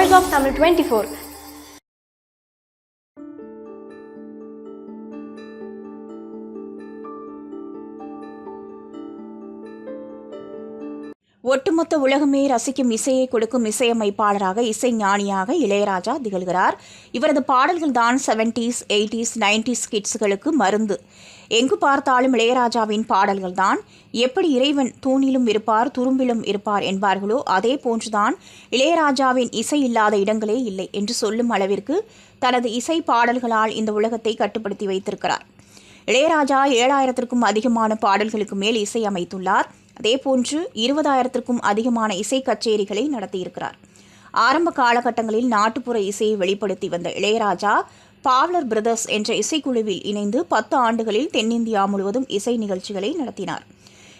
Voice of Tamil 24. ஒட்டுமொத்த உலகமே ரசிக்கும் இசையை கொடுக்கும் இசையமைப்பாளராக இசை ஞானியாக இளையராஜா திகழ்கிறார். இவரது பாடல்கள் தான் செவன்டீஸ் எயிட்டிஸ் நைன்டிஸ் கிட்ஸ்களுக்கு மருந்து. எங்கு பார்த்தாலும் இளையராஜாவின் பாடல்கள் தான். எப்படி இறைவன் தூணிலும் இருப்பார் துரும்பிலும் இருப்பார் என்பார்களோ அதே போன்றுதான் இளையராஜாவின் இசை இல்லாத இடங்களே இல்லை என்று சொல்லும் அளவிற்கு தனது இசை பாடல்களால் இந்த உலகத்தை கட்டுப்படுத்தி வைத்திருக்கிறார். இளையராஜா ஏழாயிரத்திற்கும் அதிகமான பாடல்களுக்கு மேல் இசை அமைத்துள்ளார் அதேபோன்று இருபதாயிரத்திற்கும் அதிகமான இசை கச்சேரிகளை நடத்தியிருக்கிறார். ஆரம்ப காலகட்டங்களில் நாட்டுப்புற இசையை வெளிப்படுத்தி வந்த இளையராஜா பாவ்லர் பிரதர்ஸ் என்ற இசைக்குழுவில் இணைந்து பத்து ஆண்டுகளில் தென்னிந்தியா முழுவதும் இசை நிகழ்ச்சிகளை நடத்தினார்.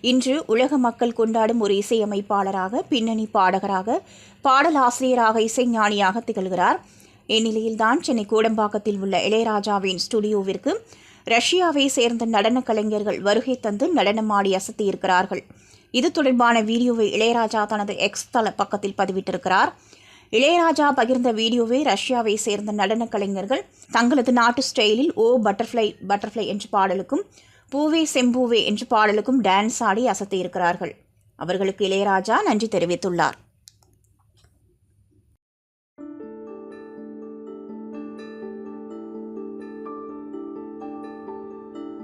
இன்று உலக மக்கள் கொண்டாடும் ஒரு இசையமைப்பாளராக பின்னணி பாடகராக பாடலாசிரியராக இசைஞானியாக திகழ்கிறார். இந்நிலையில்தான் சென்னை கோடம்பாக்கத்தில் உள்ள இளையராஜாவின் ஸ்டுடியோவிற்கு ரஷ்யாவை சேர்ந்த நடனக் கலைஞர்கள் வருகை தந்து நடனமாடி அசத்தியிருக்கிறார்கள். இது தொடர்பான வீடியோவை இளையராஜா தனது எக்ஸ் தள பக்கத்தில் பதிவிட்டிருக்கிறார். இளையராஜா பகிர்ந்த வீடியோவை ரஷ்யாவை சேர்ந்த நடனக் கலைஞர்கள் தங்களது நாட்டு ஸ்டைலில் ஓ பட்டர்ஃப்ளை பட்டர்ஃப்ளை என்ற பாடலுக்கும் பூவே செம்பூவே என்ற பாடலுக்கும் டான்ஸ் ஆடி அசத்தியிருக்கிறார்கள். அவர்களுக்கு இளையராஜா நன்றி தெரிவித்துள்ளார்.